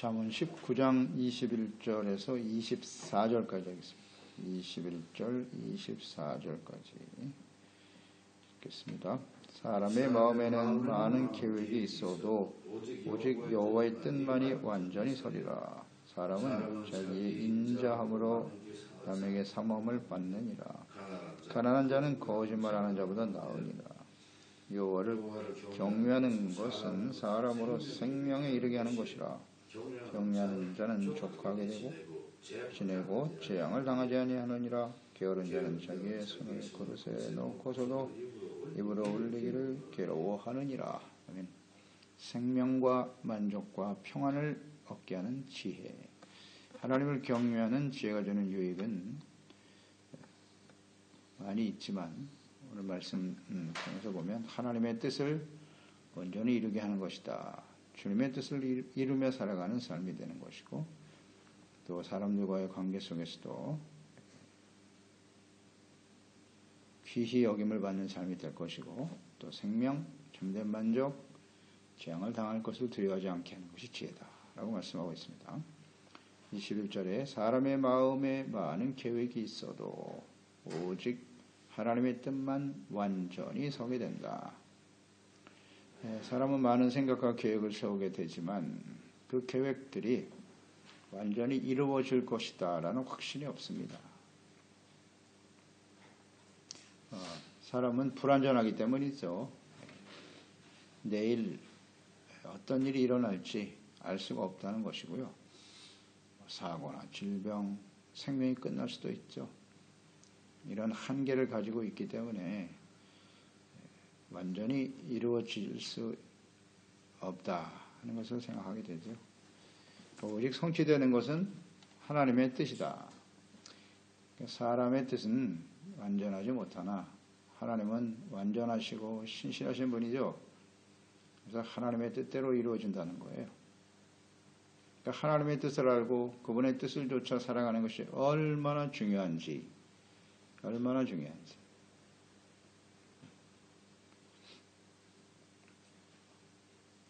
잠언 19장 21절에서 24절까지 하겠습니다. 21절, 24절까지 읽겠습니다. 사람의 마음에는 많은 계획이 있어도 오직 여호와의 뜻만이 완전히 서리라. 사람은 자기의 인자함으로 남에게 삼엄을 받느니라. 가난한 자는 거짓말하는 자보다 나으니라. 여호와를 경외하는 것은 사람으로 생명에 이르게 하는 것이라. 경외하는 자는 족하게 되고 지내고 재앙을 당하지 아니하느니라. 게으른 자는 자기의 손을 그릇에 넣고서도 입으로 올리기를 괴로워하느니라. 아멘. 생명과 만족과 평안을 얻게 하는 지혜. 하나님을 경외하는 지혜가 주는 유익은 많이 있지만 오늘 말씀 음, 통해서 보면 하나님의 뜻을 온전히 이루게 하는 것이다. 주님의 뜻을 이루며 살아가는 삶이 되는 것이고 또 사람들과의 관계 속에서도 귀히 여김을 받는 삶이 될 것이고 또 생명, 참된 만족, 재앙을 당할 것을 두려워하지 않게 하는 것이 지혜다. 라고 말씀하고 있습니다. 21절에 사람의 마음에 많은 계획이 있어도 오직 하나님의 뜻만 완전히 서게 된다. 예, 사람은 많은 생각과 계획을 세우게 되지만 그 계획들이 완전히 이루어질 것이다 라는 확신이 없습니다. 어, 사람은 불안전하기 때문이죠. 내일 어떤 일이 일어날지 알 수가 없다는 것이고요. 사고나 질병, 생명이 끝날 수도 있죠. 이런 한계를 가지고 있기 때문에 완전히 이루어질 수 없다 하는 것을 생각하게 되죠. 오직 성취되는 것은 하나님의 뜻이다. 사람의 뜻은 완전하지 못하나 하나님은 완전하시고 신실하신 분이죠. 그래서 하나님의 뜻대로 이루어진다는 거예요. 그러니까 하나님의 뜻을 알고 그분의 뜻을 쫓아 살아가는 것이 얼마나 중요한지, 얼마나 중요한지.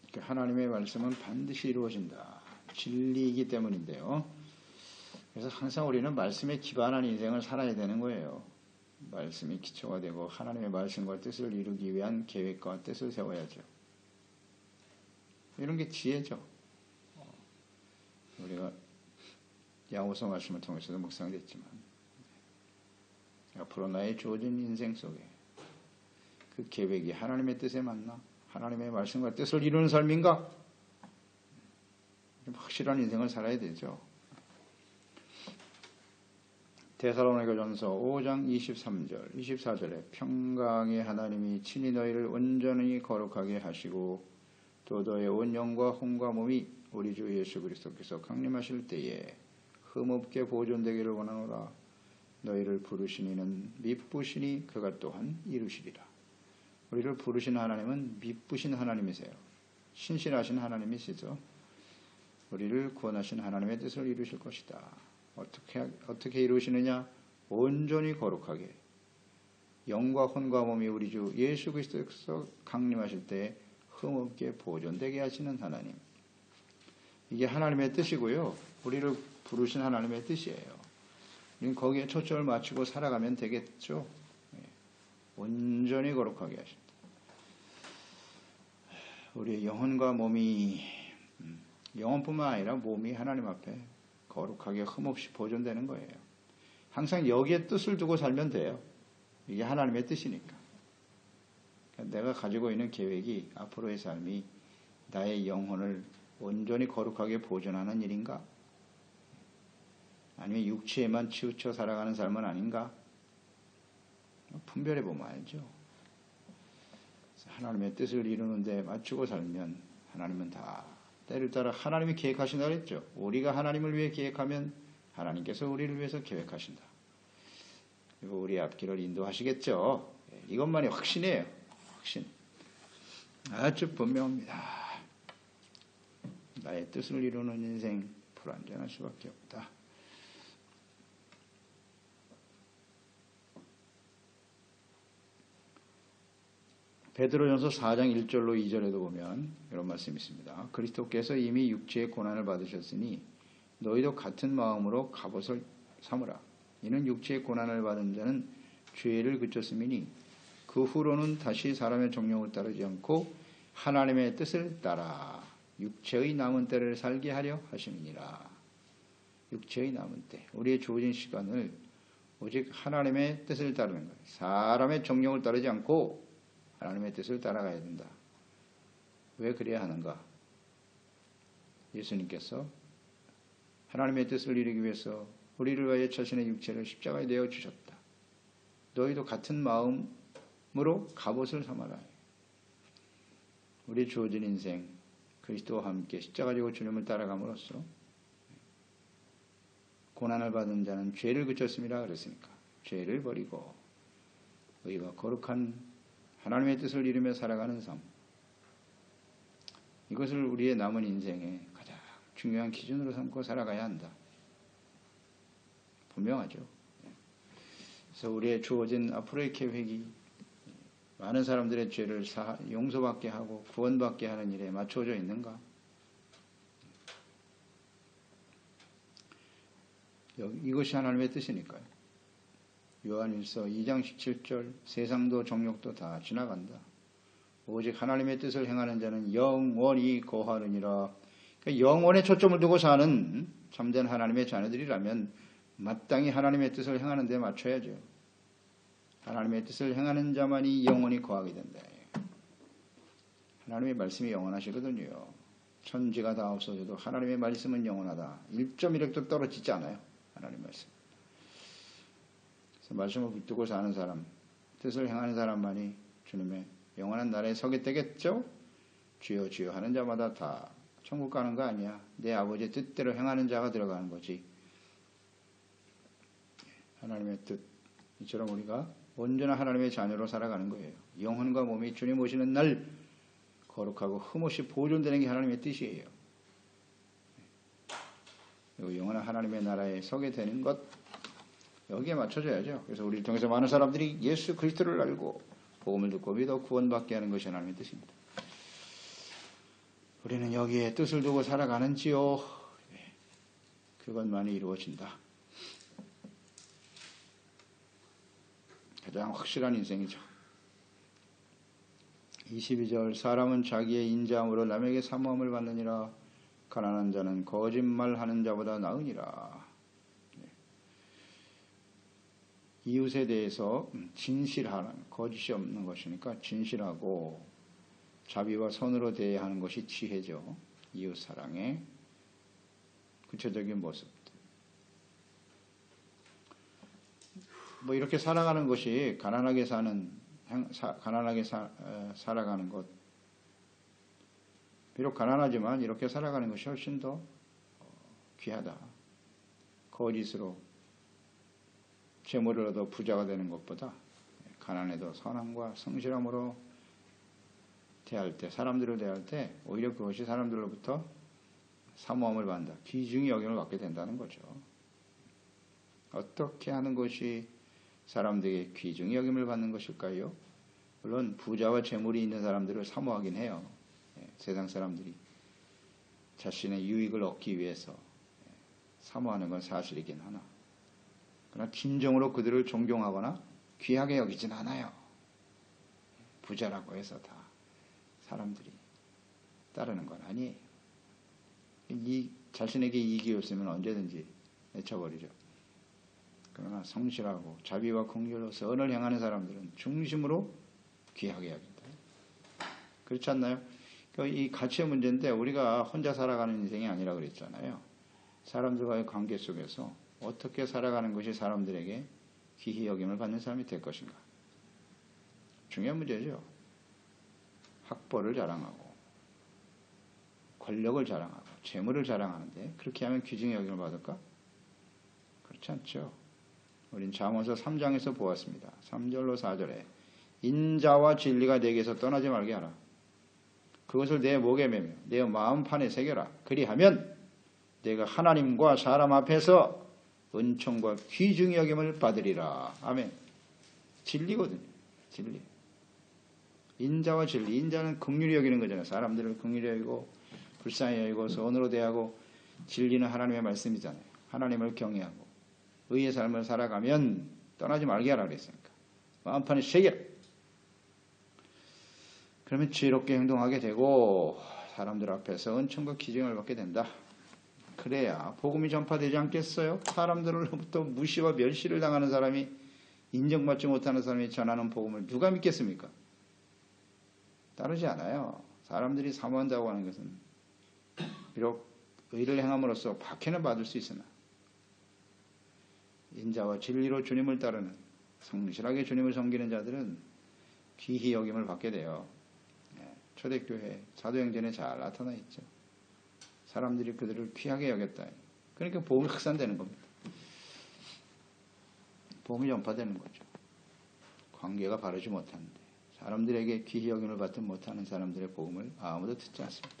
그러니까 하나님의 말씀은 반드시 이루어진다. 진리이기 때문인데요. 그래서 항상 우리는 말씀에 기반한 인생을 살아야 되는 거예요. 말씀이 기초가 되고 하나님의 말씀과 뜻을 이루기 위한 계획과 뜻을 세워야죠. 이런 게 지혜죠. 우리가 야고서 말씀을 통해서도 묵상됐지만 앞으로 나의 주어진 인생 속에 그 계획이 하나님의 뜻에 맞나? 하나님의 말씀과 뜻을 이루는 삶인가? 확실한 인생을 살아야 되죠. 데살로니가 전서 5장 23절, 24절에 평강의 하나님이 친히 너희를 온전히 거룩하게 하시고 또 너의 온 영과 혼과 몸이 우리 주 예수 그리스도께서 강림하실 때에 흠없게 보존되기를 원하노라 너희를 부르시니는 미쁘시니 그가 또한 이루시리라. 우리를 부르신 하나님은 미쁘신 하나님이세요. 신실하신 하나님이시죠. 우리를 구원하신 하나님의 뜻을 이루실 것이다. 어떻게 어떻게 이루시느냐? 온전히 거룩하게 영과 혼과 몸이 우리 주 예수 그리스도께서 강림하실 때 흠없게 보존되게 하시는 하나님. 이게 하나님의 뜻이고요. 우리를 부르신 하나님의 뜻이에요. 거기에 초점을 맞추고 살아가면 되겠죠. 예. 온전히 거룩하게 하신다. 우리의 영혼과 몸이 음, 영혼뿐만 아니라 몸이 하나님 앞에 거룩하게 흠없이 보존되는 거예요. 항상 여기에 뜻을 두고 살면 돼요. 이게 하나님의 뜻이니까. 그러니까 내가 가지고 있는 계획이 앞으로의 삶이 나의 영혼을 온전히 거룩하게 보존하는 일인가? 아니면 육체에만 치우쳐 살아가는 삶은 아닌가? 분별해 보면 알죠. 하나님의 뜻을 이루는데 맞추고 살면 하나님은 다 때를 따라 하나님이 계획하신다 그랬죠. 우리가 하나님을 위해 계획하면 하나님께서 우리를 위해서 계획하신다. 그리고 우리 앞길을 인도하시겠죠. 예, 이것만이 확신이에요. 확신. 아주 분명합니다. 나의 뜻을 이루는 인생 불완전할 수밖에 없다. 베드로전서 4장 1절로 2절에도 보면 이런 말씀이 있습니다. 그리스도께서 이미 육체의 고난을 받으셨으니 너희도 같은 마음으로 갑옷을 삼으라. 이는 육체의 고난을 받은 자는 죄를 그쳤음이니 그 후로는 다시 사람의 정령을 따르지 않고 하나님의 뜻을 따라 육체의 남은 때를 살게 하려 하심이니라. 육체의 남은 때, 우리의 주어진 시간을 오직 하나님의 뜻을 따르는 거예요. 사람의 정령을 따르지 않고 하나님의 뜻을 따라가야 된다. 왜 그래야 하는가? 예수님께서 하나님의 뜻을 이루기 위해서 우리를 위하여 자신의 육체를 십자가에 내어 주셨다. 너희도 같은 마음으로 갑옷을 삼아라. 우리 주어진 인생 그리스도와 함께 십자가 지고 주님을 따라감으로써 고난을 받은 자는 죄를 그쳤습니다. 그랬으니까 죄를 버리고 의와 거룩한 하나님의 뜻을 이루며 살아가는 삶 이것을 우리의 남은 인생에 가장 중요한 기준으로 삼고 살아가야 한다. 분명하죠. 그래서 우리의 주어진 앞으로의 계획이 많은 사람들의 죄를 용서받게 하고 구원받게 하는 일에 맞춰져 있는가? 이것이 하나님의 뜻이니까요. 요한일서 2장 17절 세상도 정욕도 다 지나간다. 오직 하나님의 뜻을 행하는 자는 영원히 거하느니라. 그러니까 영원에 초점을 두고 사는 참된 하나님의 자녀들이라면 마땅히 하나님의 뜻을 행하는 데 맞춰야죠. 하나님의 뜻을 행하는 자만이 영원히 거하게 된다. 하나님의 말씀이 영원하시거든요. 천지가 다 없어져도 하나님의 말씀은 영원하다. 1.1핵도 떨어지지 않아요. 하나님 말씀. 말씀을 붙들고 사는 사람, 뜻을 행하는 사람만이 주님의 영원한 나라에 서게 되겠죠? 주여 주여 하는 자마다 다 천국 가는 거 아니야. 내 아버지의 뜻대로 행하는 자가 들어가는 거지. 하나님의 뜻. 이처럼 우리가 온전한 하나님의 자녀로 살아가는 거예요. 영혼과 몸이 주님 오시는 날 거룩하고 흠없이 보존되는 게 하나님의 뜻이에요. 그리고 영원한 하나님의 나라에 서게 되는 것 여기에 맞춰져야죠. 그래서 우리를 통해서 많은 사람들이 예수 그리스도를 알고 복음을 듣고 믿어 구원받게 하는 것이 하나님의 뜻입니다. 우리는 여기에 뜻을 두고 살아가는지요. 네. 그것만이 이루어진다. 가장 확실한 인생이죠. 22절 사람은 자기의 인자함으로 남에게 사모함을 받느니라 가난한 자는 거짓말하는 자보다 나으니라. 네. 이웃에 대해서 진실하는 거짓이 없는 것이니까 진실하고 자비와 선으로 대해야 하는 것이 지혜죠. 이웃 사랑의 구체적인 모습. 뭐 이렇게 살아가는 것이 가난하게 사는 가난하게 사, 살아가는 것 비록 가난하지만 이렇게 살아가는 것이 훨씬 더 귀하다. 거짓으로 재물을 얻어 부자가 되는 것보다 가난해도 선함과 성실함으로 대할 때, 사람들을 대할 때 오히려 그것이 사람들로부터 사모함을 받는다. 귀중히 여김을 받게 된다는 거죠. 어떻게 하는 것이 사람들에게 귀중히 여김을 받는 것일까요? 물론 부자와 재물이 있는 사람들을 사모하긴 해요. 세상 사람들이 자신의 유익을 얻기 위해서 사모하는 건 사실이긴 하나. 그러나 진정으로 그들을 존경하거나 귀하게 여기진 않아요. 부자라고 해서 다 사람들이 따르는 건 아니에요. 이 자신에게 이익이 없으면 언제든지 내쳐버리죠. 그러나 성실하고 자비와 공율로 선을 행하는 사람들은 중심으로 귀하게 여긴다. 그렇지 않나요? 그이 가치의 문제인데 우리가 혼자 살아가는 인생이 아니라 그랬잖아요. 사람들과의 관계 속에서 어떻게 살아가는 것이 사람들에게 기히 여김을 받는 사람이 될 것인가. 중요한 문제죠. 학벌을 자랑하고 권력을 자랑하고 재물을 자랑하는데 그렇게 하면 귀중의 여김을 받을까? 그렇지 않죠. 우린 잠언서 3장에서 보았습니다. 3절로 4절에 인자와 진리가 내게서 떠나지 말게 하라. 그것을 내 목에 매며 내 마음판에 새겨라. 그리하면 내가 하나님과 사람 앞에서 은총과 귀중히 여김을 받으리라. 아멘. 진리거든요. 진리. 인자와 진리. 인자는 긍휼히 여기는 거잖아요. 사람들을 긍휼히 여기고 불쌍히 여기고 선으로 대하고 진리는 하나님의 말씀이잖아요. 하나님을 경외하고 의의 삶을 살아가면 떠나지 말게 하라 그랬으니까. 마음판에 새겨. 그러면 지혜롭게 행동하게 되고 사람들 앞에서 은총과 기증을 받게 된다. 그래야 복음이 전파되지 않겠어요? 사람들로부터 무시와 멸시를 당하는 사람이 인정받지 못하는 사람이 전하는 복음을 누가 믿겠습니까? 따르지 않아요. 사람들이 사모한다고 하는 것은 비록 의를 행함으로써 박해는 받을 수 있으나 인자와 진리로 주님을 따르는 성실하게 주님을 섬기는 자들은 귀히 여김을 받게 돼요. 예, 초대교회 사도행전에 잘 나타나 있죠. 사람들이 그들을 귀하게 여겼다. 그러니까 복음이 확산되는 겁니다. 복음이 전파되는 거죠. 관계가 바르지 못하는데 사람들에게 귀히 여김을 받지 못하는 사람들의 복음을 아무도 듣지 않습니다.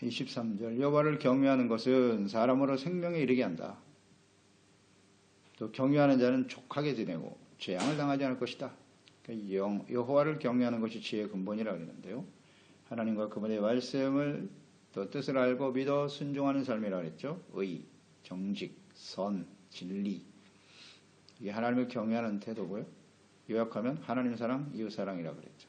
23절 여호와를 경외하는 것은 사람으로 생명에 이르게 한다. 또 경외하는 자는 족하게 지내고 재앙을 당하지 않을 것이다. 그러니까 여호와를 경외하는 것이 지혜의 근본이라 그러는데요. 하나님과 그분의 말씀을 또 뜻을 알고 믿어 순종하는 삶이라 그랬죠. 의, 정직, 선, 진리. 이게 하나님을 경외하는 태도고요. 요약하면 하나님 사랑, 이웃 사랑이라 그랬죠.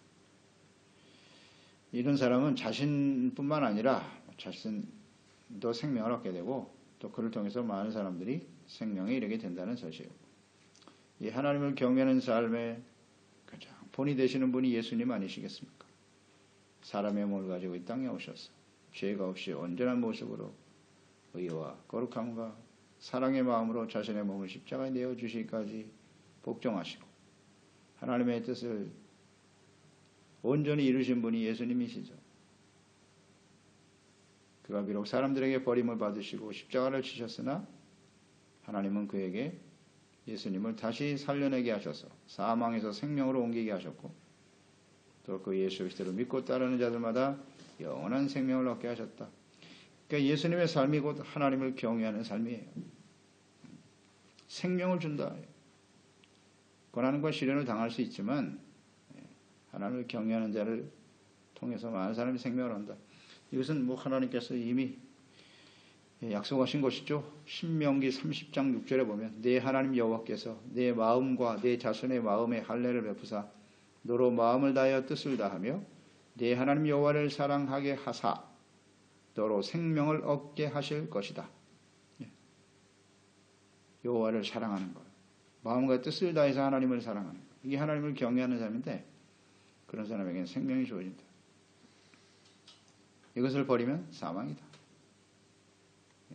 이런 사람은 자신뿐만 아니라 자신도 생명을 얻게 되고 또 그를 통해서 많은 사람들이 생명에 이르게 된다는 사실. 이 하나님을 경외하는 삶의 가장 본이 되시는 분이 예수님 아니시겠습니까? 사람의 몸을 가지고 이 땅에 오셔서 죄가 없이 온전한 모습으로 의와 거룩함과 사랑의 마음으로 자신의 몸을 십자가에 내어 주시기까지 복종하시고 하나님의 뜻을 온전히 이루신 분이 예수님이시죠. 그가 비록 사람들에게 버림을 받으시고 십자가를 치셨으나 하나님은 그에게 예수님을 다시 살려내게 하셔서 사망에서 생명으로 옮기게 하셨고 또 그 예수 그리스도를 믿고 따르는 자들마다 영원한 생명을 얻게 하셨다. 그러니까 예수님의 삶이 곧 하나님을 경외하는 삶이에요. 생명을 준다. 고난과 시련을 당할 수 있지만 하나님을 경외하는 자를 통해서 많은 사람이 생명을 얻는다. 이것은 뭐 하나님께서 이미 약속하신 것이죠. 신명기 30장 6절에 보면 내 하나님 여호와께서 내 마음과 내 자손의 마음에 할례를 베푸사 너로 마음을 다하여 뜻을 다하며 내 하나님 여호와를 사랑하게 하사 너로 생명을 얻게 하실 것이다. 예. 여호와를 사랑하는 것. 마음과 뜻을 다해서 하나님을 사랑하는 것. 이게 하나님을 경외하는 사람인데 그런 사람에게는 생명이 주어진다. 이것을 버리면 사망이다.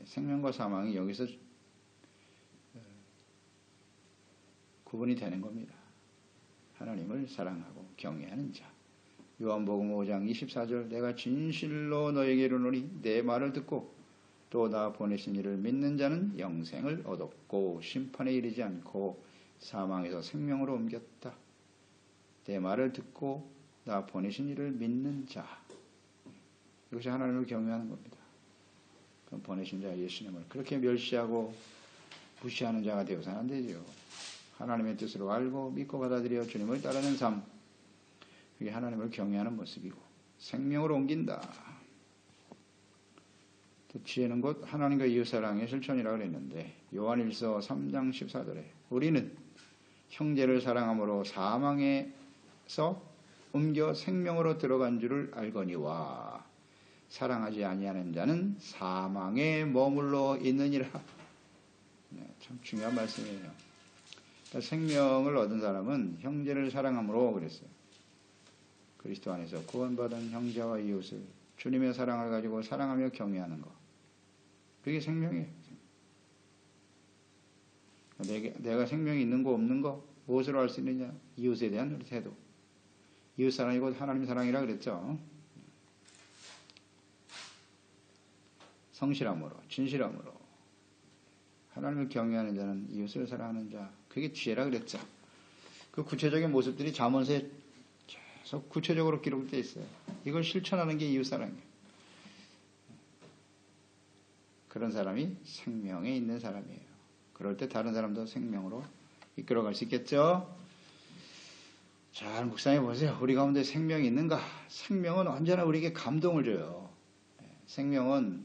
생명과 사망이 여기서 어, 구분이 되는 겁니다. 하나님을 사랑하고 경외하는 자. 요한복음 5장 24절 내가 진실로 너에게 이르노니 내 말을 듣고 또 나 보내신 이를 믿는 자는 영생을 얻었고 심판에 이르지 않고 사망에서 생명으로 옮겼다. 내 말을 듣고 나 보내신 이를 믿는 자. 이것이 하나님을 경외하는 겁니다. 그럼 보내신 자 예수님을 그렇게 멸시하고 무시하는 자가 되어서는 안 되죠. 하나님의 뜻으로 알고 믿고 받아들여 주님을 따르는 삶. 그게 하나님을 경외하는 모습이고 생명으로 옮긴다. 또 지혜는 곧 하나님과 이웃사랑의 실천이라고 그랬는데 요한일서 3장 14절에 우리는 형제를 사랑함으로 사망에서 옮겨 생명으로 들어간 줄을 알거니와 사랑하지 아니하는 자는 사망에 머물러 있느니라. 네, 참 중요한 말씀이에요. 생명을 얻은 사람은 형제를 사랑함으로 그랬어요. 그리스도 안에서 구원받은 형제와 이웃을 주님의 사랑을 가지고 사랑하며 경외하는 것. 그게 생명이에요. 내가, 내가 생명이 있는 거 없는 거 무엇으로 알 수 있느냐? 이웃에 대한 우리 태도. 이웃 사랑이 곧 하나님 사랑이라 그랬죠. 성실함으로, 진실함으로. 하나님을 경외하는 자는 이웃을 사랑하는 자. 그게 지혜라 그랬죠. 그 구체적인 모습들이 자문서에 계속 구체적으로 기록되어 있어요. 이걸 실천하는 게 이웃 사랑이에요. 그런 사람이 생명에 있는 사람이에요. 그럴 때 다른 사람도 생명으로 이끌어갈 수 있겠죠? 잘 묵상해 보세요. 우리 가운데 생명이 있는가? 생명은 언제나 우리에게 감동을 줘요. 예, 생명은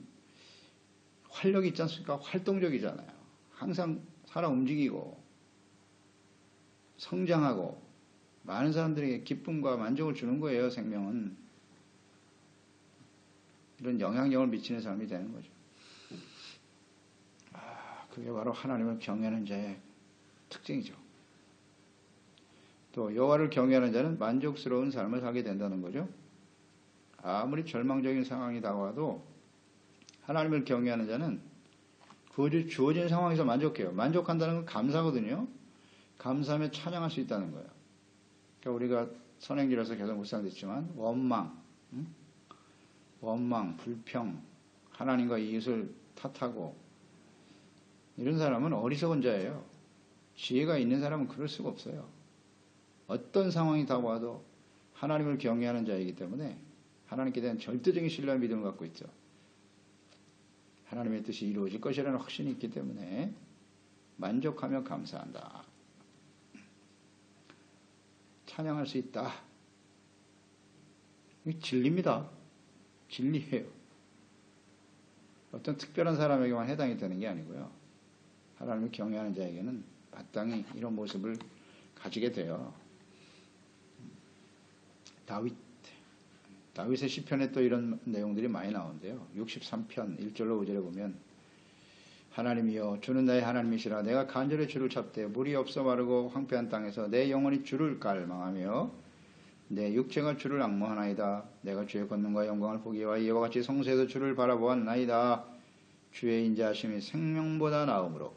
활력이 있지 않습니까? 활동적이잖아요. 항상 살아 움직이고 성장하고 많은 사람들에게 기쁨과 만족을 주는 거예요. 생명은 이런 영향력을 미치는 사람이 되는 거죠. 아, 그게 바로 하나님을 경외하는 자의 특징이죠. 또 여호와를 경외하는 자는 만족스러운 삶을 살게 된다는 거죠. 아무리 절망적인 상황이 다가와도 하나님을 경외하는 자는 그 주어진 상황에서 만족해요. 만족한다는 건 감사거든요. 감사하며 찬양할 수 있다는 거예요. 그러니까 우리가 선행질에서 계속 묵상됐지만 원망, 응? 원망, 불평, 하나님과 이웃을 탓하고 이런 사람은 어리석은 자예요. 지혜가 있는 사람은 그럴 수가 없어요. 어떤 상황이 다가와도 하나님을 경외하는 자이기 때문에 하나님께 대한 절대적인 신뢰와 믿음을 갖고 있죠. 하나님의 뜻이 이루어질 것이라는 확신이 있기 때문에 만족하며 감사한다. 찬양할 수 있다. 이 진리입니다. 진리예요. 어떤 특별한 사람에게만 해당이 되는 게 아니고요. 하나님을 경외하는 자에게는 마땅히 이런 모습을 가지게 돼요. 다윗 다윗의 시편에 또 이런 내용들이 많이 나오는데요. 63편 1절로 5절에 보면 하나님이여 주는 나의 하나님이시라 내가 간절히 주를 찾되 물이 없어 마르고 황폐한 땅에서 내 영혼이 주를 갈망하며 내 육체가 주를 악모하나이다. 내가 주의 권능과 영광을 보기와 이와 같이 성소에서 주를 바라보았나이다. 주의 인자하심이 생명보다 나음으로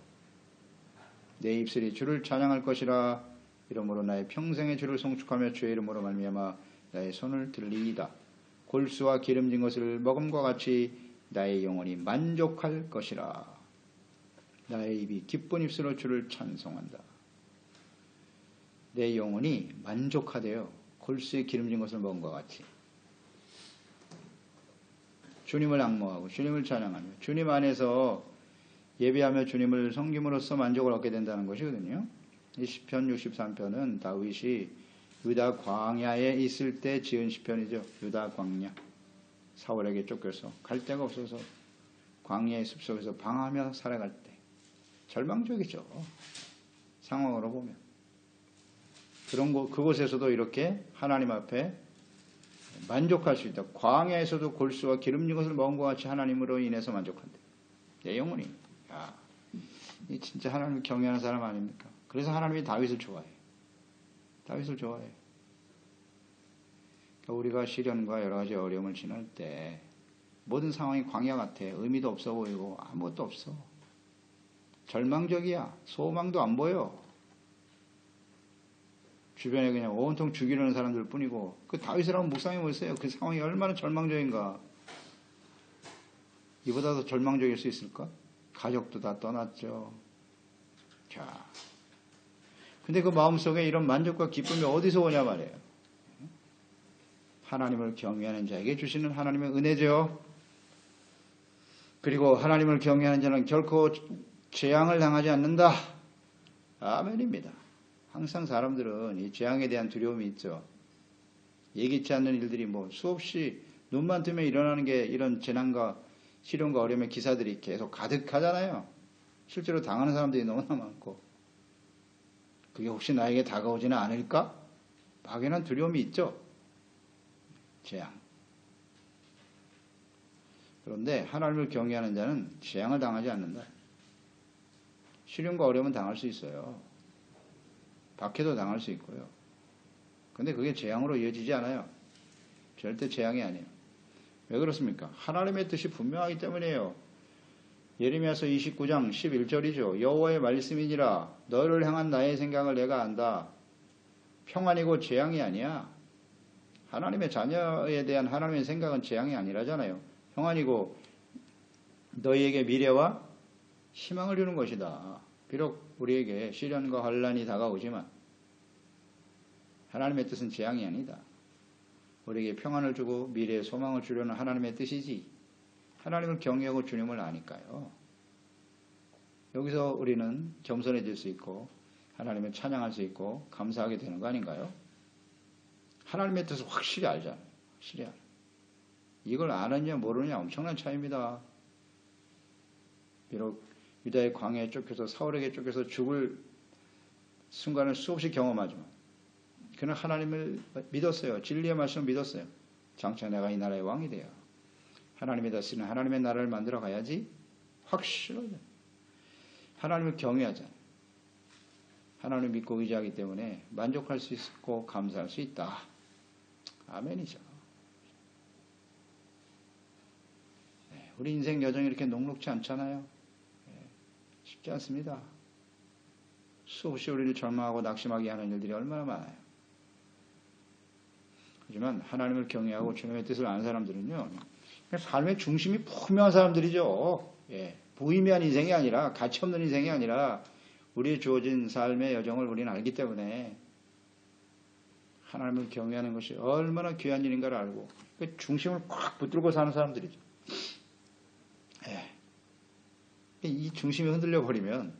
내 입술이 주를 찬양할 것이라 이러므로 나의 평생의 주를 송축하며 주의 이름으로 말미암아 나의 손을 들리이다. 골수와 기름진 것을 먹음과 같이 나의 영혼이 만족할 것이라. 나의 입이 기쁜 입술로 주를 찬송한다. 내 영혼이 만족하대요. 골수에 기름진 것을 먹은 것 같이. 주님을 악모하고 주님을 찬양하며 주님 안에서 예배하며 주님을 섬김으로써 만족을 얻게 된다는 것이거든요. 이 시편 63편은 다윗이 유다 광야에 있을 때 지은 시편이죠. 유다 광야. 사울에게 쫓겨서 갈 데가 없어서 광야의 숲속에서 방하며 살아갈 때 절망적이죠. 상황으로 보면. 그런 곳, 그곳에서도 이렇게 하나님 앞에 만족할 수 있다. 광야에서도 골수와 기름진 것을 먹은 것 같이 하나님으로 인해서 만족한다. 내 영혼이. 야, 이 진짜 하나님을 경외하는 사람 아닙니까? 그래서 하나님이 다윗을 좋아해. 다윗을 좋아해. 그러니까 우리가 시련과 여러 가지 어려움을 지날 때 모든 상황이 광야 같아. 의미도 없어 보이고 아무것도 없어. 절망적이야. 소망도 안 보여. 주변에 그냥 온통 죽이려는 사람들 뿐이고 그 다윗을 한번 묵상해 보세요. 그 상황이 얼마나 절망적인가. 이보다 더 절망적일 수 있을까? 가족도 다 떠났죠. 자. 근데 그 마음속에 이런 만족과 기쁨이 어디서 오냐 말이에요. 하나님을 경외하는 자에게 주시는 하나님의 은혜죠. 그리고 하나님을 경외하는 자는 결코 재앙을 당하지 않는다. 아멘입니다. 항상 사람들은 이 재앙에 대한 두려움이 있죠. 예기치 않는 일들이 뭐 수없이 눈만 뜨면 일어나는 게 이런 재난과 시련과 어려움의 기사들이 계속 가득하잖아요. 실제로 당하는 사람들이 너무나 많고 그게 혹시 나에게 다가오지는 않을까? 막연한 두려움이 있죠. 재앙. 그런데 하나님을 경외하는 자는 재앙을 당하지 않는다. 시련과 어려움은 당할 수 있어요. 박해도 당할 수 있고요. 근데 그게 재앙으로 이어지지 않아요. 절대 재앙이 아니에요. 왜 그렇습니까? 하나님의 뜻이 분명하기 때문이에요. 예레미야서 29장 11절이죠. 여호와의 말씀이니라 너를 향한 나의 생각을 내가 안다. 평안이고 재앙이 아니야. 하나님의 자녀에 대한 하나님의 생각은 재앙이 아니라잖아요. 평안이고 너희에게 미래와 희망을 주는 것이다. 비록 우리에게 시련과 환란이 다가오지만 하나님의 뜻은 재앙이 아니다. 우리에게 평안을 주고 미래의 소망을 주려는 하나님의 뜻이지. 하나님을 경외하고 주님을 아니까요. 여기서 우리는 겸손해질 수 있고 하나님을 찬양할 수 있고 감사하게 되는 거 아닌가요? 하나님의 뜻을 확실히 알잖아요. 확실히 알아. 이걸 아느냐 모르느냐 엄청난 차이입니다. 비록 유다의 광야에 쫓겨서 사울에게 쫓겨서 죽을 순간을 수없이 경험하지만 그는 하나님을 믿었어요. 진리의 말씀을 믿었어요. 장차 내가 이 나라의 왕이 돼요. 하나님이 다스리는 하나님의 나라를 만들어 가야지 확실하게 하나님을 경외하잖아요. 하나님을 믿고 의지하기 때문에 만족할 수 있고 감사할 수 있다. 아멘이죠. 네, 우리 인생 여정이 이렇게 녹록지 않잖아요. 네, 쉽지 않습니다. 수없이 우리를 절망하고 낙심하게 하는 일들이 얼마나 많아요. 하지만 하나님을 경외하고 주님의 뜻을 아는 사람들은요, 삶의 중심이 분명한 사람들이죠. 예, 무의미한 인생이 아니라 가치 없는 인생이 아니라 우리의 주어진 삶의 여정을 우리는 알기 때문에 하나님을 경외하는 것이 얼마나 귀한 일인가를 알고 그 중심을 꽉 붙들고 사는 사람들이죠. 예. 이 중심이 흔들려 버리면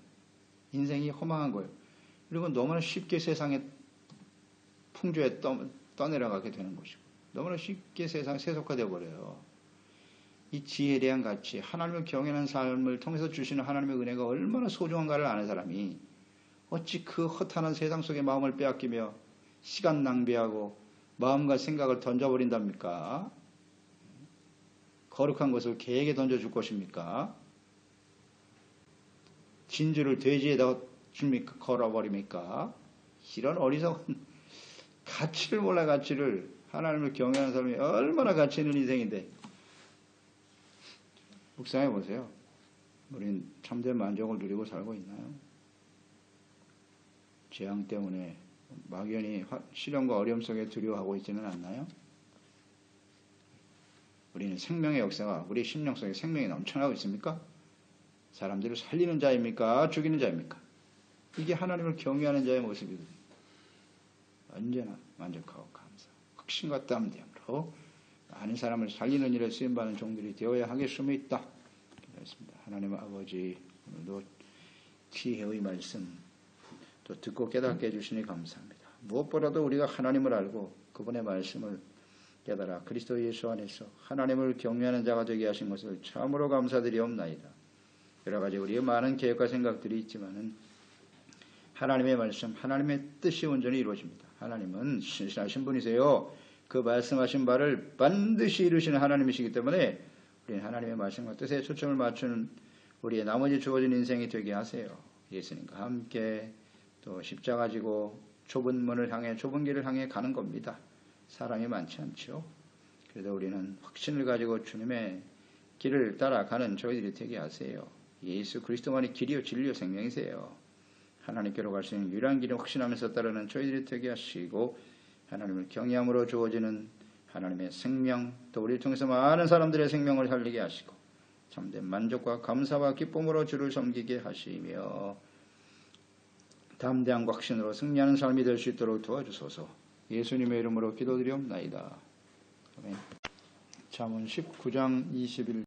인생이 허망한 거예요. 그리고 너무나 쉽게 세상의 풍조에 떠, 떠내려가게 되는 것이고 너무나 쉽게 세상 세속화되어 버려요. 이 지혜에 대한 가치, 하나님을 경외하는 삶을 통해서 주시는 하나님의 은혜가 얼마나 소중한가를 아는 사람이 어찌 그 허탄한 세상 속에 마음을 빼앗기며 시간 낭비하고 마음과 생각을 던져버린답니까? 거룩한 것을 개에게 던져줄 것입니까? 진주를 돼지에다 줍니까? 걸어버립니까? 이런 어리석은 가치를 몰라 가치를 하나님을 경외하는 사람이 얼마나 가치 있는 인생인데 묵상해 보세요. 우리는 참된 만족을 누리고 살고 있나요? 재앙 때문에 막연히 시련과 어려움 속에 두려워하고 있지는 않나요? 우리는 생명의 역사가 우리 심령 속에 생명이 넘쳐나고 있습니까? 사람들을 살리는 자입니까? 죽이는 자입니까? 이게 하나님을 경외하는 자의 모습이거든요. 언제나 만족하고 감사, 확신과 땀됨으로 많은 사람을 살리는 일에 쓰임받는 종들이 되어야 하겠음이 있다. 그렇습니다. 하나님 아버지 오늘도 지혜의 말씀 또 듣고 깨닫게 해주시니 감사합니다. 무엇보다도 우리가 하나님을 알고 그분의 말씀을 깨달아 그리스도 예수 안에서 하나님을 경외하는 자가 되게 하신 것을 참으로 감사드리옵나이다. 여러 가지 우리의 많은 계획과 생각들이 있지만은 하나님의 말씀, 하나님의 뜻이 온전히 이루어집니다. 하나님은 신실하신 분이세요. 그 말씀하신 바를 반드시 이루시는 하나님이시기 때문에 우리는 하나님의 말씀과 뜻에 초점을 맞추는 우리의 나머지 주어진 인생이 되게 하세요. 예수님과 함께 또 십자가 지고 좁은 문을 향해 좁은 길을 향해 가는 겁니다. 사람이 많지 않죠. 그래도 우리는 확신을 가지고 주님의 길을 따라가는 저희들이 되게 하세요. 예수 그리스도만이 길이요 진리요 생명이세요. 하나님께로 갈 수 있는 유일한 길을 확신하면서 따르는 저희들이 되게 하시고 하나님을 경외함으로 주어지는 하나님의 생명 또 우리를 통해서 많은 사람들의 생명을 살리게 하시고 참된 만족과 감사와 기쁨으로 주를 섬기게 하시며 담대한 확신으로 승리하는 삶이 될 수 있도록 도와주소서 예수님의 이름으로 기도드리옵나이다. 아멘. 잠언 19장 21